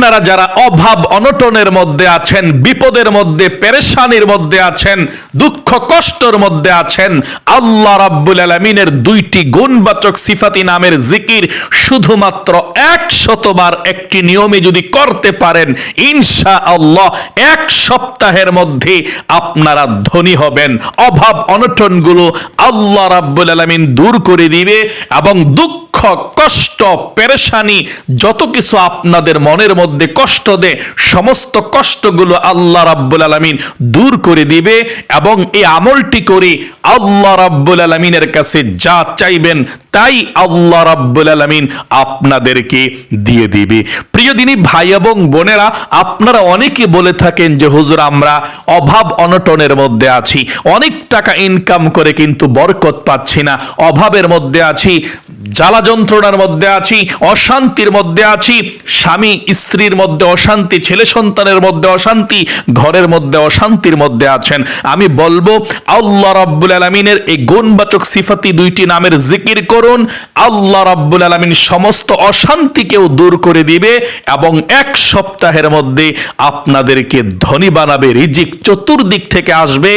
আপনারা যারা অভাব অনটনের মধ্যে আছেন, বিপদের মধ্যে, পেরেশানির মধ্যে আছেন, দুঃখ কষ্টর মধ্যে আছেন, আল্লাহ রাব্বুল আলমিনের দুইটি গুণবাচক সিফাতি নামের জিকির শুধুমাত্র এক শতবার একটি নিয়মে যদি করতে পারেন ইনশা আল্লাহ এক সপ্তাহের মধ্যে আপনারা ধনী হবেন। অভাব অনটনগুলো আল্লাহ রাব্বুল আলমিন দূর করে দিবে এবং দুঃখ, কষ্ট, পেরেশানি, যত কিছু আপনাদের মনের মধ্যে কষ্ট দেয় সমস্ত কষ্টগুলো আল্লাহ রাব্বুল আলমিন দূর করে দিবে এবং এই আমলটি করে আল্লাহ রাব্বুল আলমিনের কাছে যা চাইবেন তাই আল্লাহ রাব্বুল আলমিন আপনাদেরকে দিয়ে দিবে। প্রিয় দিনী ভাই এবং বোনেরা, আপনারা অনেকে বলে থাকেন যে, হুজুর, আমরা অভাব অনটনের মধ্যে আছি। অনেক টাকা ইনকাম করে কিন্তু বরকত পাচ্ছি না। অভাবের মধ্যে আছি। জ্বালা যন্ত্রণার মধ্যে আছি, অশান্তির মধ্যে আছি, স্বামী স্ত্রীর মধ্যে অশান্তি, ছেলে সন্তানের মধ্যে অশান্তি, ঘরের মধ্যে অশান্তির মধ্যে আছেন। আমি বলব, আল্লাহ রাব্বুল আলমিনের এই গুণবাচক সিফাতি দুইটি নামের জিকির করুন। আল্লাহ রাব্বুল আলমিন সমস্ত অশান্তিকেও দূর করে দিবে এবং এক সপ্তাহের মধ্যে আপনাদেরকে ধনী বানাবে, রিজিক চতুর্দিক থেকে আসবে,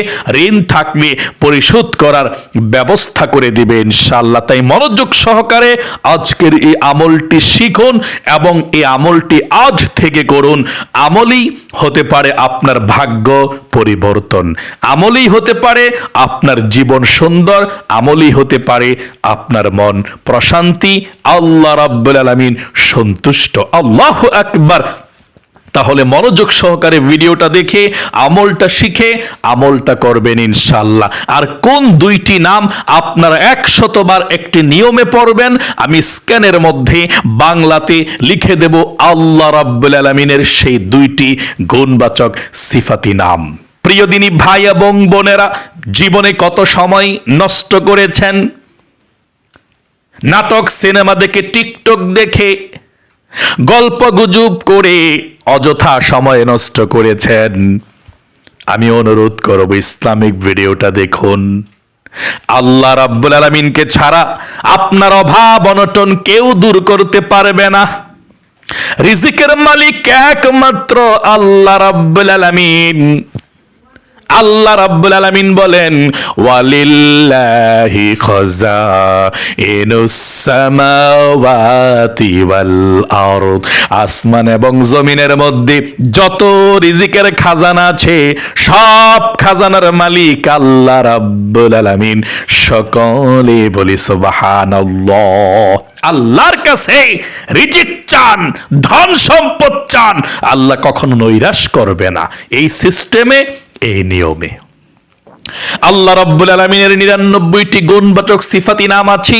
ঋণ থাকবে, পরিশোধ করার ব্যবস্থা করে দিবে, ইনশাআল্লাহ। তাই মনোযোগ সহকারে আজকের এই আমলটি শিখুন এবং এই আমলটি আজ থেকে করুন। আমলই হতে পারে আপনার ভাগ্য পরিবর্তন। আমলই হতে পারে আপনার জীবন সুন্দর। আমলই হতে পারে আপনার মন প্রশান্তি। আল্লাহ রাব্বুল আলামিন সন্তুষ্ট। আল্লাহ আকবার। তাহলে মনোযোগ সহকারে ভিডিওটা দেখে, আমলটা শিখে, আমলটা করবেন ইনশাল্লাহ আর কোন দুইটি নাম আপনারা একশতবার একটি নিয়মে পড়বেন, আমি স্ক্যানের মধ্যে বাংলাতে লিখে দেব, আল্লাহ রাব্বুল আলমিনের সেই দুইটি গুণবাচক সিফাতি নাম। প্রিয় দিনী ভাই এবং বোনেরা, জীবনে কত সময় নষ্ট করেছেন? নাটক, সিনেমা দেখে, টিকটক দেখে গল্প গুজব করে অযথা সময় নষ্ট করেছেন। আমি অনুরোধ করব, ইসলামিক ভিডিওটা দেখুন। আল্লাহ রাব্বুল আলমিনকে ছাড়া আপনার অভাব অনটন কেউ দূর করতে পারবে না। রিজিকের মালিক একমাত্র আল্লাহ রাব্বুল আলামিন। আল্লাহ রাব্বুল আলামিন বলেন, ওয়ালিল্লাহি খাজাইনুস সামাওয়াতি ওয়াল আরদ। আসমান এবং জমিনের মধ্যে যত রিজিকের খাজানা আছে, সব খাজানার মালিক আল্লাহ রাব্বুল আলামিন। সকলে বলি, সুবহানাল্লাহ। আল্লাহর কাছে রিজিক চান, ধন সম্পদ চান। আল্লাহ কখনো নৈরাশ করবে না। এই সিস্টেমে এই নিয়মে। আল্লাহ রাব্বুল আলমিনের নিরানব্বইটি গুণবাচক সিফাতি নাম আছে।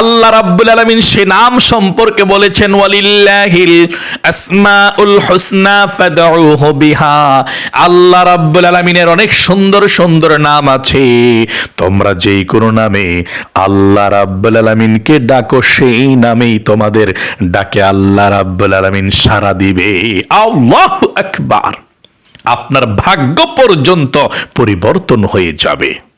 আল্লাহ রাব্বুল আলামিন সে নাম সম্পর্কে বলেছেন, ওয়ালিল্লাহিল আসমাউল হুসনা ফাদউহু বিহা। আল্লাহ রাব্বুল আলামিনের অনেক সুন্দর সুন্দর নাম আছে। তোমরা যেই কোনো নামে আল্লাহ রাব্বুল আলামিনকে ডাকো, সেই নামেই তোমাদের ডাকে আল্লাহ রাব্বুল আলামিন সাড়া দিবে। আল্লাহু আকবার। আপনার ভাগ্য পর্যন্ত পরিবর্তন হয়ে যাবে।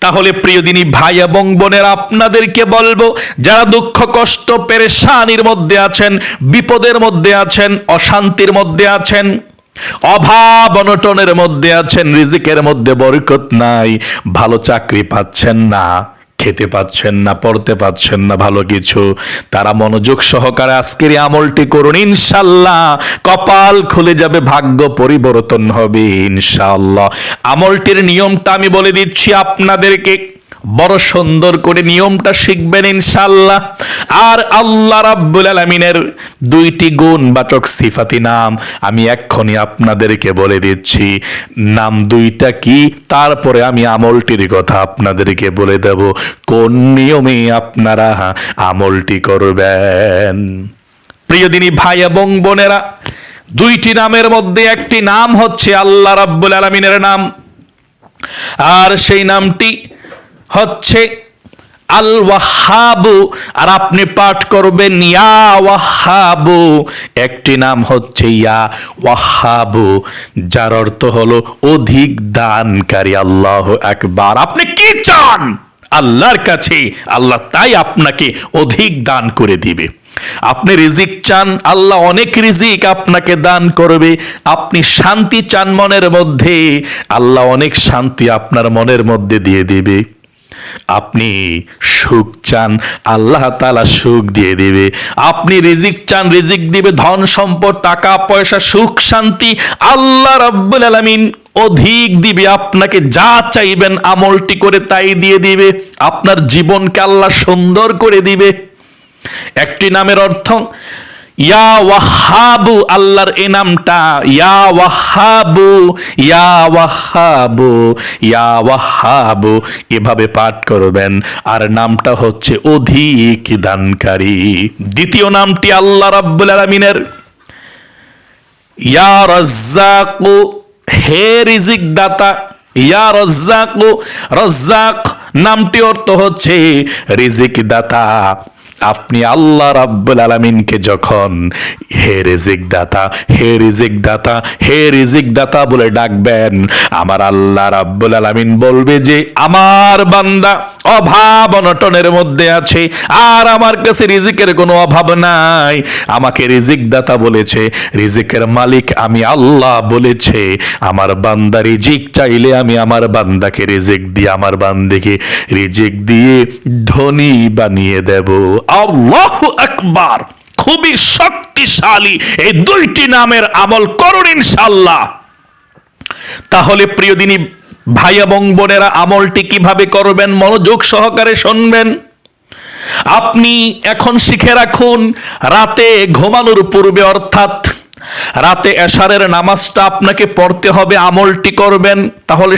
তাহলে প্রিয় দিনী ভাই এবং বোনের, আপনাদেরকে বলব, যারা দুঃখ, কষ্ট, পেরেশানির মধ্যে আছেন, বিপদের মধ্যে আছেন, অশান্তির মধ্যে আছেন, অভাব অনটনের মধ্যে আছেন, রিজিকের মধ্যে বরকত নাই, ভালো চাকরি পাচ্ছেন না। খেতে পাচ্ছেন না, পড়তে পাচ্ছেন না, ভালো কিছু। তারা মনোযোগ সহকারে আজকের আমলটি করুন ইনশাল্লাহ কপাল খুলে যাবে, ভাগ্য পরিবর্তন হবে ইনশাল্লাহ আমলটির নিয়মটা আমি বলে দিচ্ছি আপনাদেরকে। বড় সুন্দর করে নিয়মটা শিখবেন ইনশাল্লাহ আর আল্লাহ রাব্বুল আলামিনের দুইটি গুণ বাচক সিফাতি নাম আমি এক্ষুনি আপনাদেরকে বলে দিচ্ছি। নাম দুইটা কি? তারপরে আমি আমলটির কথা আপনাদেরকে বলে দেব। কোন নিয়মে আপনারা আমলটি করবেন? প্রিয় দিনী ভাই এবং বোনেরা, দুইটি নামের মধ্যে একটি নাম হচ্ছে আল্লাহ রাব্বুল আলামিনের নাম। আর সেই নামটি হচ্ছে আল ওয়াহাবু আর আপনি পাঠ করবেন ইয়া ওয়াহাবু একটি নাম হচ্ছে ইয়া ওয়াহাবু যার অর্থ হলো অধিক দানকারী, আল্লাহ একবার আপনি কি চান? আল্লাহর কাছে, আল্লাহ তাই আপনাকে অধিক দান করে দিবে। আপনি রিজিক চান, আল্লাহ অনেক রিজিক আপনাকে দান করবে। আপনি শান্তি চান মনের মধ্যে, আল্লাহ অনেক শান্তি আপনার মনের মধ্যে দিয়ে দিবে। আপনি সুখ চান, আল্লাহ তালা সুখ দিয়ে দিবে। আপনি রিজিক চান, রিজিক দিবে, ধন সম্পদ, টাকা, পয়সা, সুখ, শান্তি, আল্লাহ রাব্বুল আলামিন অধিক দিবে, আপনাকে যা চাইবেন, আমলটি করে তাই দিয়ে দিবে। আপনার জীবনকে আল্লাহ সুন্দর করে দিবে। একটি নামের অর্থ ইয়া ওয়াহাবু, আল্লাহর এই নামটা। ইয়া ওয়াহাবু ইয়া ওয়াহাবু ইয়া ওয়াহাবু। এভাবে পাঠ করবেন। আর নামটা হচ্ছে অধিক দানকারী। দ্বিতীয় নামটি আল্লাহ রাব্বুল আলামিনের। ইয়া রাজ্জাকু, হে রিজিক দাতা ইয়া রাজ্জাকু, রাজ্জাক, নামটি অর্থ হচ্ছে রিজিক দাতা আপনি আল্লাহ রাব্বুল আলামিনকে যখন হে রিজিক দাতা হে রিজিক দাতা হে রিজিক দাতা বলে ডাকবেন, আমার আল্লাহ রাব্বুল আলামিন বলবে যে, আমার বান্দা অভাব অনটনের মধ্যে আছে, আর আমার কাছে রিজিকের কোনো অভাব নাই। আমাকে রিজিক দাতা বলেছে, রিজিকের মালিক আমি আল্লাহ বলেছে, আমার বান্দা রিজিক চাইলে আমি আমার বান্দাকে রিজিক দিয়ে, আমার বান্দিকে রিজিক দিয়ে ধনী বানিয়ে দেব। আল্লাহ আকবার। খুবই শক্তিশালী এই দুইটি নামের আমল করুন ইনশাল্লাহ তাহলে প্রিয় দিনী ভাই এবং বোনেরা, আমলটি কীভাবে করবেন, মনোযোগ সহকারে শুনবেন। আপনি এখন শিখে রাখুন, রাতে ঘুমানোর পূর্বে অর্থাৎ রাতে এশারের নামাজটা আপনাকে পড়তে হবে, আমলটি করবেন। তাহলে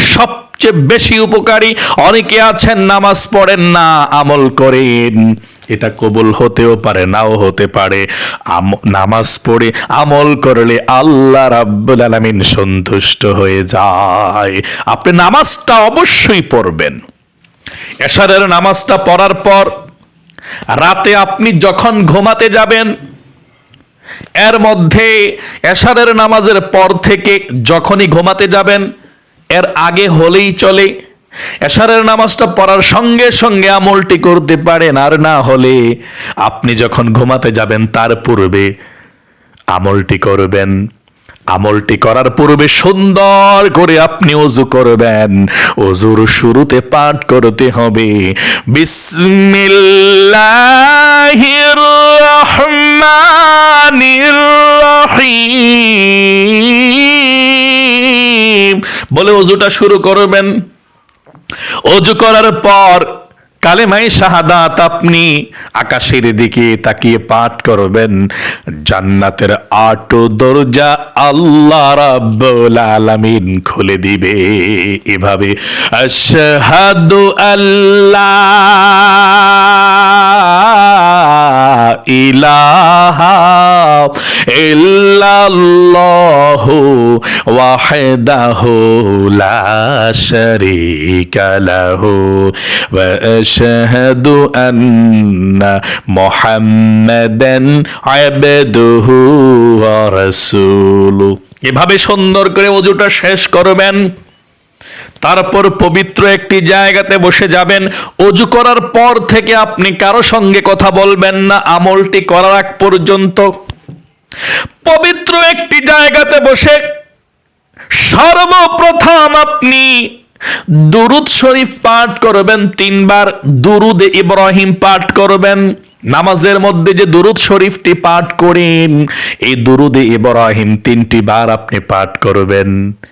সবচেয়ে বেশি উপকারী। অনেকে আছেন, নামাজ পড়েন না, আমল করেন। এটা কবুল হতেও পারে, নাও হতে পারে। নামাজ পড়ে, আমল করলে আল্লাহ রাব্বুল আলামিন সন্তুষ্ট হয়ে যায়। আপনি নামাজটা অবশ্যই পড়বেন। এশারের নামাজটা পড়ার পর, রাতে আপনি যখন ঘুমাতে যাবেন, এর মধ্যে এশারের নামাজের পর থেকে যখনই ঘুমাতে যাবেন এর আগে হলেই চলে। এশারের নামাজটা পড়ার সঙ্গে সঙ্গে আমলটি করতে পারেন আর না হলে আপনি যখন ঘুমাতে যাবেন তার পূর্বে আমলটি করবেন। আমলটি করার পূর্বে সুন্দর করে আপনি অজু করবেন। অজুর শুরুতে পাঠ করতে হবে। বিসমিল্লাহির রহমানির রহিম। বলে অজুটা শুরু করবেন। অজু করার পর কালেমাই শাহাদাত আপনি আকাশের দিকে তাকিয়ে পাঠ করবেন। জান্নাতের আট দরজা আল্লাহ রাব্বুল আলামিন খুলে দিবে। এভাবে আশহাদু আল্লাহ ইলাহা ইল্লাল্লাহু ওয়াহদাহু লা শারীকা লাহু ওয়া আশহাদু আন্না মুহাম্মাদান আবদুহু ওয়া রাসূলুহু। এভাবে সুন্দর করে ওজুটা শেষ করবেন। তারপর পবিত্র একটি জায়গাতে বসে যাবেন। অজু করার পর থেকে আপনি কারও সঙ্গে কথা বলবেন না। আমলটি করার আগ পর্যন্ত পবিত্র একটি জায়গাতে বসে সর্বপ্রথম আপনি দুরুদ শরীফ পাঠ করবেন, তিনবার দুরুদ ইব্রাহিম পাঠ করবেন। নামাজের মধ্যে যে দুরুদ শরীফটি পাঠ করেন, এই দুরুদে ইব্রাহিম তিনটি বার আপনি পাঠ করবেন।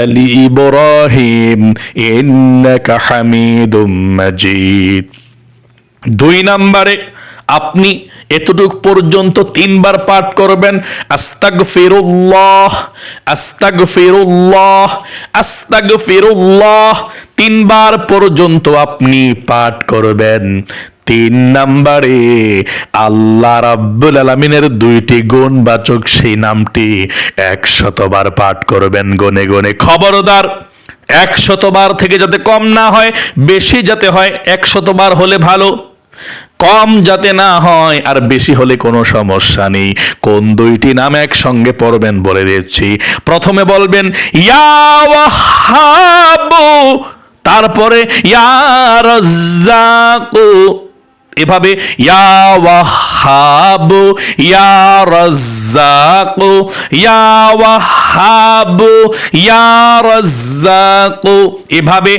আলি ইব্রাহিম ইন্নাকা হামিদুম মাজিদ। দুই নম্বরে আপনি এতটুক পর্যন্ত তিনবার পাঠ করবেন আস্তাগ ফিরুল্লাহ আস্তাগ ফিরুল্লাহ আস্তাগ ফিরুল্লাহ তিনবার পর্যন্ত আপনি পাঠ করবেন। তিন নাম্বারে, আল্লাহ রাব্বুল আলমিনের দুইটি গুণবাচক সেই নামটি একশতবার পাঠ করবেন গনে গনে। খবরদার, একশতবার থেকে যাতে কম না হয়, বেশি যাতে হয়, একশতবার হলে ভালো। কম যাতে না হয়, আর বেশি হলে কোনো সমস্যা নেই। কোন দুইটি নাম একসঙ্গে পড়বেন বলে দিচ্ছি। প্রথমে বলবেন, ইয়া ওয়াহাবু, তারপরে, ইয়া রাজ্জাকু। এভাবে, ইয়া ওয়াহাব, ইয়া রাজ্জাক, ইয়া ওয়াহাব, ইয়া রাজ্জাক। এভাবে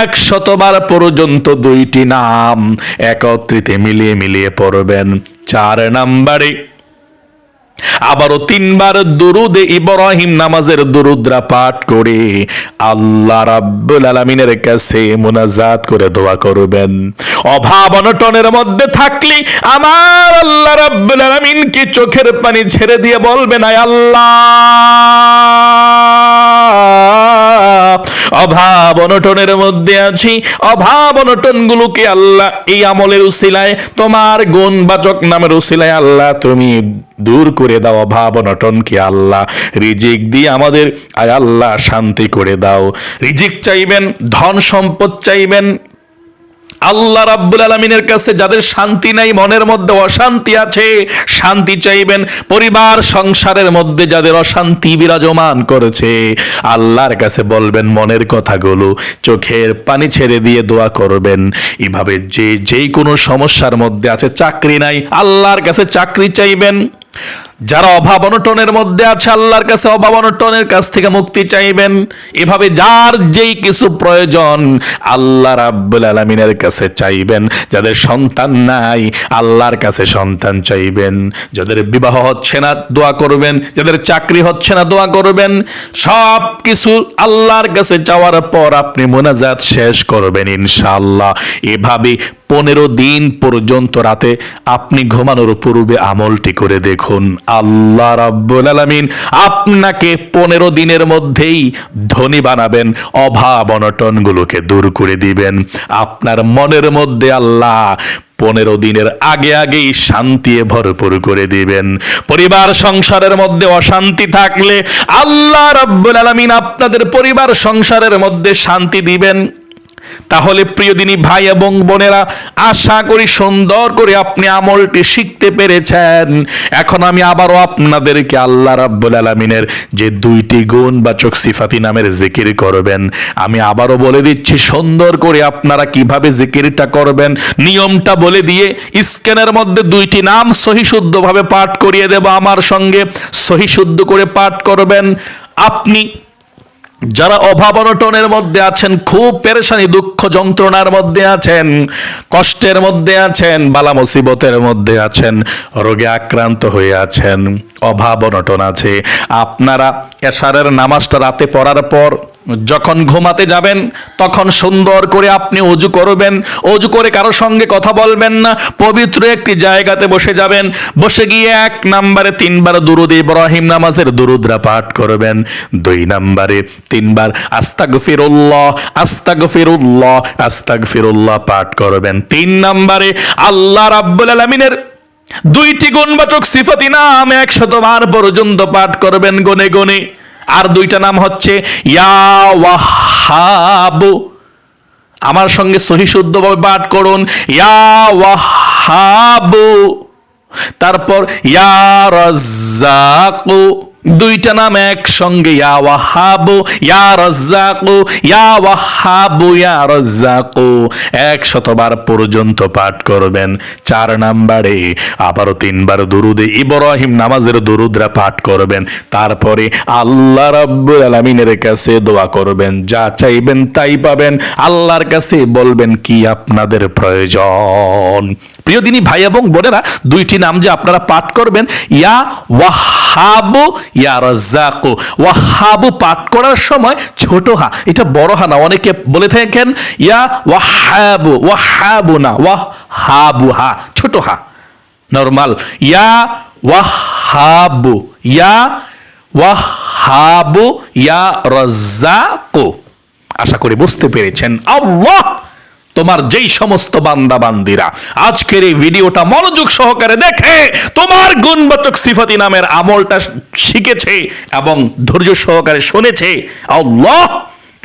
এক শতবার পর্যন্ত দুইটি নাম একত্রিতে মিলিয়ে মিলিয়ে পড়বেন। চার নাম্বারে আবারও তিনবার দুরুদে ইব্রাহিম নামাজের দুরুদ্রা পাঠ করে আল্লাহ রাব্বুল আলামিনের কাছে মুনাজাত করে দোয়া করবেন। অভাব অনটনের মধ্যে থাকলে আমার আল্লাহ রাব্বুল আলামিন কি চোখের পানি ছেড়ে দিয়ে বলবেন, আয় আল্লাহ! অভাব অনটনের মধ্যে আছি। অভাব অনটন গুলোকে আল্লাহ এই আমলের উসিলায়, তোমার গুণ গুণবাচক নামের উসিলায় আল্লাহ তুমি দূর করে দাও। অভাব অনটনকে আল্লাহ রিজিক দিয়ে আমাদের আয় আল্লাহ শান্তি করে দাও। রিজিক চাইবেন, ধন সম্পদ চাইবেন আল্লাহ রাব্বুল আলমিনের কাছে যাদের শান্তি নাই, মনের মধ্যে অশান্তি আছে, শান্তি চাইবেন পরিবার, সংসারের মধ্যে যাদের অশান্তি বিরাজমান করেছে, আল্লাহর কাছে বলবেন মনের কথাগুলো, চোখের পানি ছেড়ে দিয়ে দোয়া করবেন। এভাবে যে, যেই কোনো সমস্যার মধ্যে আছে, চাকরি নাই, আল্লাহর কাছে চাকরি চাইবেন। যারা অভাব অনটনের মধ্যে আছে, আল্লাহর কাছে অভাব অনটনের কাছ থেকে মুক্তি চাইবেন। এভাবে যার যেই কিছু প্রয়োজন, আল্লাহ রাব্বুল আলমিনের কাছে চাইবেন। যাদের সন্তান নাই, আল্লাহর কাছে সন্তান চাইবেন। যাদের বিবাহ হচ্ছে না, দোয়া করবেন। যাদের চাকরি হচ্ছে না, দোয়া করবেন। সব কিছু আল্লাহর কাছে চাওয়ার পর আপনি মোনাজাত শেষ করবেন ইনশাআল্লাহ। এভাবে পনেরো দিন পর্যন্ত রাতে আপনি ঘুমানোর পূর্বে আমলটি করে দেখুন। আল্লাহ রাব্বুল আলামিন আপনাকে পনেরো দিনের মধ্যেই ধনী বানাবেন, অভাব অনটনগুলোকে দূর করে দিবেন। আপনার মনের মধ্যে আল্লাহ পনেরো দিনের আগে আগেই শান্তি ভরপুর করে দিবেন। পরিবার সংসারের মধ্যে অশান্তি থাকলে আল্লাহ রাব্বুল আলামিন আপনাদের পরিবার সংসারের মধ্যে শান্তি দিবেন। তাহলে প্রিয় দিনী ভাই এবং বোনেরা, আশা করি সুন্দর করে আপনি আমলটি শিখতে পেরেছেন। এখন আমি আবারও আপনাদেরকে আল্লাহ রাব্বুল আলমিনের যে দুইটি গুণ বাচক সিফাতি নামের জিকির করবেন। আমি আবারও বলে দিচ্ছি, সুন্দর করে আপনারা কীভাবে জিকিরটা করবেন, নিয়মটা বলে দিয়ে স্ক্যানের মধ্যে দুইটি নাম সহিশুদ্ধভাবে পাঠ করিয়ে দেব আমার সঙ্গে। সহিশুদ্ধ করে পাঠ করবেন। আপনি যারা অভাব অনটনের মধ্যে আছেন, খুব পেরেশানি, দুঃখ যন্ত্রণার মধ্যে আছেন, কষ্টের মধ্যে আছেন, বালা মুসিবতের মধ্যে আছেন, রোগে আক্রান্ত হয়ে আছেন, অভাব অনটন আছে। আপনারা এশারের নামাজটা রাতে পড়ার পর যখন ঘুমাতে যাবেন, তখন সুন্দর করে আপনি অজু করবেন অজু করে কারও সঙ্গে কথা বলবেন না, পবিত্র একটি জায়গাতে বসে যাবেন, বসে গিয়ে এক নাম্বারে তিনবার দুরুদ ইব্রাহিম নামাজের দুরুদরা পাঠ করবেন, দুই নাম্বারে তিনবার আস্তাগ ফিরুল্লাহ আস্তাগ ফিরুল্লাহ আস্তাগ ফিরুল্লাহ পাঠ করবেন, তিন নাম্বারে আল্লাহ রাব্বুল আলামিনের দুইটি গুণবাচক সিফাতি নাম একশতবার পর্যন্ত পাঠ করবেন, গনে গনে। আর দুইটা নাম হচ্ছে ইয়া ওয়াহাবু। আমার সঙ্গে সহি শুদ্ধভাবে পাঠ করুন। ইয়া ওয়াহাবু। তারপর ইয়া রাজ্জাকু। দুইটা নাম একসঙ্গে, ইয়া ওয়াহাবু, ইয়া রাজ্জাকু, ইয়া ইয়া রাজ্জাকু। এক শতবার পর্যন্ত পাঠ করবেন। চার নাম্বারে আবারও তিনবার দুরুদে ইব্রাহিম নামাজের দুরুদরা পাঠ করবেন। তারপরে আল্লাহ রাব্বুল আলামিনের কাছে দোয়া করবেন। যা চাইবেন তাই পাবেন। আল্লাহর কাছে বলবেন, কি আপনাদের প্রয়োজন? প্রিয় দিনী ভাই এবং বোনেরা, দুইটি নাম যে আপনারা পাঠ করবেন, ইয়া ওয়াহাবু ইয়া রাজ্জাকু। ওয়াহাবু পাঠ করার সময় ছোট হা, এটা বড় হা না, অনেকে বলে থাকেন, ইয়া ওয়া হাবু ওয়াহাবু ওয়াহাবু না ওয়া হাবু হা, ছোট হা, নরমাল। ইয়া ওয়া হাবু ইয়া ওয়া হাবু ইয়া রাজ্জাকু। আশা করি বুঝতে পেরেছেন। আল্লাহ! তোমার যেই সমস্ত বান্দা বান্দিরা আজকের এই ভিডিওটা মনোযোগ সহকারে দেখে তোমার গুণবাচক সিফাতি নামের আমলটা শিখেছে এবং ধৈর্য সহকারে শুনেছে। আল্লাহ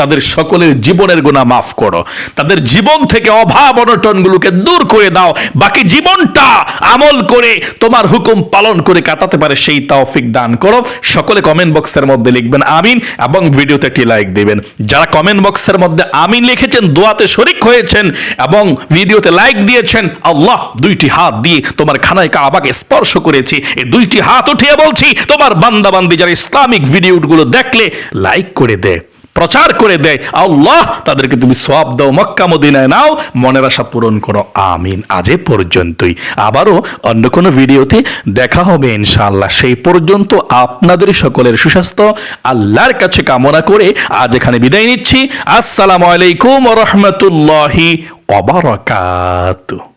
তাদের সকলের জীবনের গুণা মাফ করো। তাদের জীবন থেকে অভাব অনটনগুলোকে দূর করে দাও। বাকি জীবনটা আমল করে তোমার হুকুম পালন করে কাটাতে পারে সেই তাওফিক দান করো। সকলে কমেন্ট বক্সের মধ্যে লিখবেন আমিন এবং ভিডিওতে একটি লাইক দিবেন। যারা কমেন্ট বক্সের মধ্যে আমিন লিখেছেন, দোয়াতে শরিক হয়েছেন এবং ভিডিওতে লাইক দিয়েছেন, আল্লাহ দুইটি হাত দিয়ে তোমার খানায় কাবাকে স্পর্শ করেছি। এই দুইটি হাত উঠিয়ে বলছি, তোমার বান্দা বান্দি যারা ইসলামিক ভিডিওগুলো দেখলে লাইক করে দেয় প্রচার করে দেয়। আল্লাহ, তাদেরকে তুমি সব দাও, মক্কা, মদিনায় নাও, মনের আশা পূরণ করো। আমিন। আজ পর্যন্তই। আবারও অন্য কোনো ভিডিওতে দেখা হবে ইনশাআল্লাহ। সেই পর্যন্ত আপনাদের সকলের সুস্বাস্থ্য, আল্লাহর কাছে কামনা করে আজ এখানে বিদায় নিচ্ছি। আসসালামু আলাইকুম রহমতুল্লাহি অবরাকাত